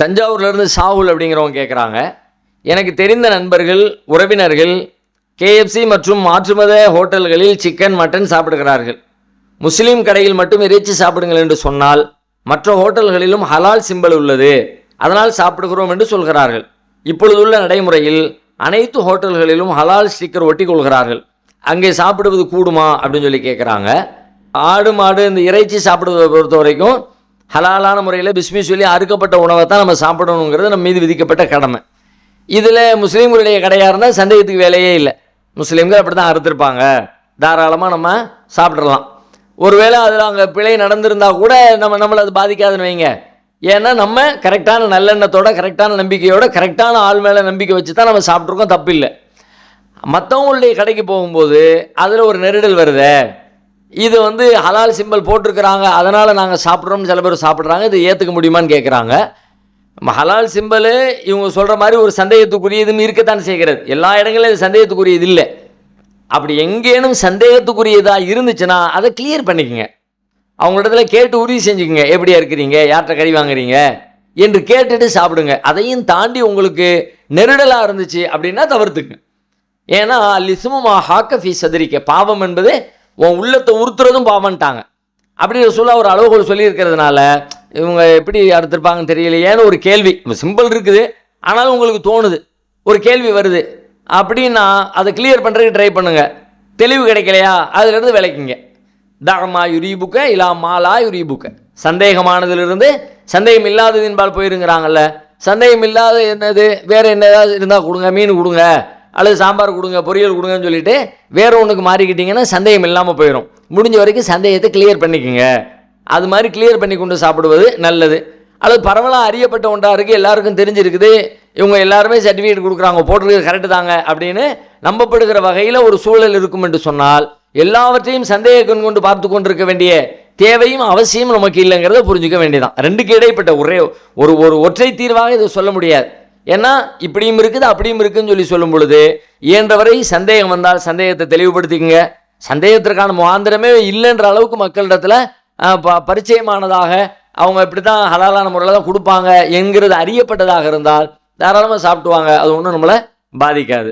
தஞ்சாவூர்லேருந்து சாகுல் அப்படிங்கிறவங்க கேட்குறாங்க எனக்கு தெரிந்த நண்பர்கள் உறவினர்கள் கேஎஃப்சி மற்றும் மாற்றுமத ஹோட்டல்களில் சிக்கன் மட்டன் சாப்பிடுகிறார்கள். முஸ்லீம் கடையில் மட்டும் இறைச்சி சாப்பிடுங்கள் என்று சொன்னால் மற்ற ஹோட்டல்களிலும் ஹலால் சிம்பல் உள்ளது. அதனால் சாப்பிடுகிறோம் என்று சொல்கிறார்கள். இப்பொழுதுள்ள நடைமுறையில் அனைத்து ஹோட்டல்களிலும் ஹலால் ஸ்டிக்கர் ஒட்டி கொள்கிறார்கள் அங்கே சாப்பிடுவது கூடுமா அப்படின்னு சொல்லி கேட்குறாங்க ஆடு மாடு இந்த இறைச்சி சாப்பிடுவதை பொறுத்த வரைக்கும் ஹலாலான முறையில் பிஸ்மி சொல்லி அறுக்கப்பட்ட உணவை தான் நம்ம சாப்பிடணுங்கிறது நம்ம மீது விதிக்கப்பட்ட கடமை. இதில் முஸ்லீம்களுடைய கடையாக இருந்தால் சந்தேகத்துக்கு வேலையே இல்லை. முஸ்லீம்கள் அப்படி தான் அறுத்துருப்பாங்க. தாராளமாக நம்ம சாப்பிட்றலாம் ஒருவேளை அதில் அங்கே பிழை நடந்திருந்தால் கூட நம்ம நம்மளை அது பாதிக்காதுன்னு வைங்க. ஏன்னா நம்ம கரெக்டான நல்லெண்ணத்தோட கரெக்டான நம்பிக்கையோட கரெக்டான ஆள் மேலே நம்பிக்கை வச்சு தான் நம்ம சாப்பிட்ருக்கோம் தப்பு இல்லை மற்றவங்களுடைய கடைக்கு போகும்போது அதில் ஒரு நெருடல் வருதே. இது வந்து ஹலால் சிம்பல் போட்டிருக்கிறாங்க அதனால் நாங்கள் சாப்பிட்றோம்னு சில பேர் சாப்பிட்றாங்க இது ஏற்றுக்க முடியுமான்னு கேட்குறாங்க ஹலால் சிம்பிளு இவங்க சொல்கிற மாதிரி ஒரு சந்தேகத்துக்குரியதும் இருக்கத்தான் செய்கிறது. எல்லா இடங்களிலும் இது சந்தேகத்துக்குரியது இல்லை. அப்படி எங்கேனும் சந்தேகத்துக்குரியதாக இருந்துச்சுன்னா அதை கிளியர் பண்ணிக்கங்க. அவங்களிடத்துல கேட்டு உறுதி செஞ்சுக்கோங்க. எப்படியா இருக்கிறீங்க? யார்கிட்ட கறி வாங்குறீங்க? என்று கேட்டுட்டு சாப்பிடுங்க. அதையும் தாண்டி உங்களுக்கு நெருடலாக இருந்துச்சு அப்படின்னா தவிர்த்துக்குங்க. ஏன்னா லிசுமமாக ஹாக்கஃபி சதுரிக்க பாவம் என்பது உன் உள்ளத்தை உறுத்துறதும் பாவம்ட்டாங்க. அப்படி சொல்ல ஒரு அளவுகோல் சொல்லியிருக்கிறதுனால இவங்க எப்படி அடுத்திருப்பாங்கன்னு தெரியலையேன்னு ஒரு கேள்வி. சிம்பிள் இருக்குது. ஆனாலும் உங்களுக்கு தோணுது. ஒரு கேள்வி வருது. அப்படின்னா அதை கிளியர் பண்ணுறதுக்கு ட்ரை பண்ணுங்கள் தெளிவு கிடைக்கலையா? அதுலேருந்து விளக்கிங்க தாகமா யுரிபுக்க இல்லா மாலா யுரிபுக்க. சந்தேகமானதுலேருந்து சந்தேகம் இல்லாததின்பால் போயிருங்கிறாங்கல்ல. சந்தேகம் இல்லாத என்னது? வேறு என்ன ஏதாவது இருந்தால் கொடுங்க. மீன் கொடுங்க. அல்லது சாம்பார் கொடுங்க பொரியல் கொடுங்கன்னு சொல்லிட்டு வேறு ஒன்றுக்கு மாறிக்கிட்டிங்கன்னா சந்தேகம் இல்லாமல் போயிடும் முடிஞ்ச வரைக்கும் சந்தேகத்தை கிளியர் பண்ணிக்கோங்க. அது மாதிரி கிளியர் பண்ணி கொண்டு சாப்பிடுவது நல்லது. அல்லது பரவலாக அறியப்பட்ட ஒன்றாக இருக்குது எல்லாருக்கும் தெரிஞ்சிருக்குது. இவங்க எல்லாருமே சர்டிஃபிகேட் கொடுக்குறாங்க போட்டிருக்கிறது கரெக்டு தாங்க அப்படின்னு நம்பப்படுகிற வகையில் ஒரு சூழல் இருக்கும் என்று சொன்னால் எல்லாவற்றையும் சந்தேக கண் கொண்டு பார்த்து கொண்டிருக்க வேண்டிய தேவையும் அவசியம் நமக்கு இல்லைங்கிறத புரிஞ்சுக்க வேண்டியதான் ரெண்டுக்கு இடைப்பட்ட ஒரே ஒரு ஒரு ஒற்றை தீர்வாக இதை சொல்ல முடியாது. ஏன்னா இப்படியும் இருக்குது அப்படியும் இருக்குதுன்னு சொல்லி சொல்லும் பொழுது இயன்றவரை சந்தேகம் வந்தால் சந்தேகத்தை தெளிவுபடுத்திக்கங்க. சந்தேகத்திற்கான முகாந்திரமே இல்லைன்ற அளவுக்கு மக்களிடத்தில் ப- பரிச்சயமானதாக அவங்க இப்படி தான் ஹலாலான முறையில் தான் கொடுப்பாங்க என்கிறது அறியப்பட்டதாக இருந்தால் தாராளமாக சாப்பிடுவாங்க அது ஒன்றும் நம்மளை பாதிக்காது.